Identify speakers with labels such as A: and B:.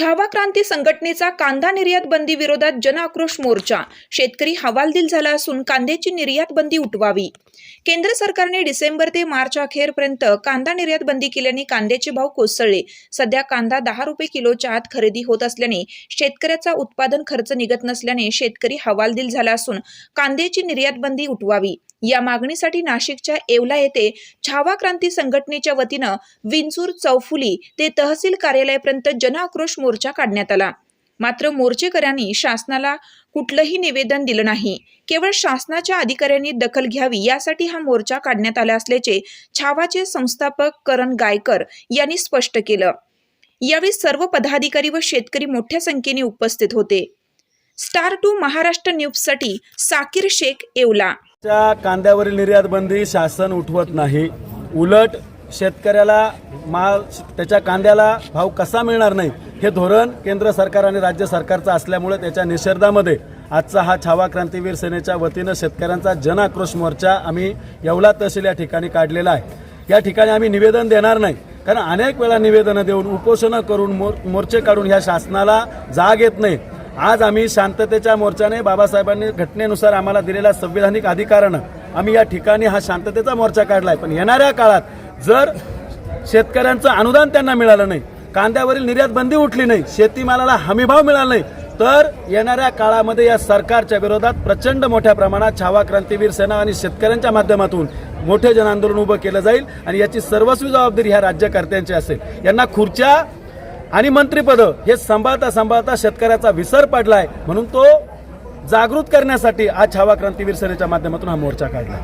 A: छावा क्रांती संघटनेचा कांदा निर्यात बंदी विरोधात जनआक्रोश मोर्चा. शेतकरी हवालदिल झाला असून कांद्याची निर्यात बंदी उठवावी. केंद्र सरकारने डिसेंबर ते मार्च अखेरपर्यंत कांदा निर्यात बंदी केल्याने कांद्याचे भाव कोसळले. सध्या कांदा दहा रुपये किलोच्या आत खरेदी होत असल्याने शेतकऱ्याचा उत्पादन खर्च निघत नसल्याने शेतकरी हवालदिल झाला असून कांद्याची निर्यात बंदी उठवावी. या मागणीसाठी नाशिकच्या येवला येथे छावा क्रांती संघटनेच्या वतीनं विंचूर चौफुली ते तहसील कार्यालयापर्यंत जनआक्रोश मोर्चा काढण्यात आला. मात्र मोर्चेकऱ्यांनी शासनाला कुठलंही निवेदन दिलं नाही. केवळ शासनाच्या अधिकाऱ्यांनी दखल घ्यावी यासाठी हा मोर्चा काढण्यात आला असल्याचे छावाचे संस्थापक करण गायकर यांनी स्पष्ट केलं. यावेळी सर्व पदाधिकारी व शेतकरी मोठ्या संख्येने उपस्थित होते. स्टार टू महाराष्ट्र न्यूजसाठी साकीर शेख येवला.
B: च्या कांद्यावरील निर्यात बंदी शासन उठवत नाही. उलट शेतकऱ्याला माल त्याच्या कांद्याला भाव कसा मिळणार नाही? हे धोरण केंद्र सरकार आणि राज्य सरकारचं असल्यामुळे त्याच्या निषेधामध्ये आजचा हा छावा क्रांतीवीर सेनेच्या वतीनं शेतकऱ्यांचा जनआक्रोश मोर्चा आम्ही येवला तहसील या ठिकाणी काढलेला आहे. या ठिकाणी आम्ही निवेदन देणार नाही कारण अनेक वेळा निवेदनं देऊन उपोषणं करून मोर मोर्चे काढून ह्या शासनाला जाग येत नाही. आज आम्ही शांततेच्या मोर्चाने बाबासाहेबांनी घटनेनुसार आम्हाला दिलेल्या संविधानिक अधिकारानं आम्ही या ठिकाणी हा शांततेचा मोर्चा काढलाय. पण येणाऱ्या काळात जर शेतकऱ्यांचं अनुदान त्यांना मिळालं नाही कांद्यावरील निर्यात बंदी उठली नाही शेतीमालाला हमीभाव मिळाला नाही तर येणाऱ्या काळामध्ये या सरकारच्या विरोधात प्रचंड मोठ्या प्रमाणात छावा क्रांतीवीर सेना आणि शेतकऱ्यांच्या माध्यमातून मोठे जनआंदोलन उभं केलं जाईल आणि याची सर्वस्वी जबाबदारी ह्या राज्यकर्त्यांची असेल. यांना खुर्च्या आणि मंत्रिपदं हे सांभाळता सांभाळता शेतकऱ्याचा विसर पडलाय म्हणून तो जागृत करण्यासाठी आज छावा क्रांतीवीर सेनेच्या माध्यमातून हा मोर्चा काढला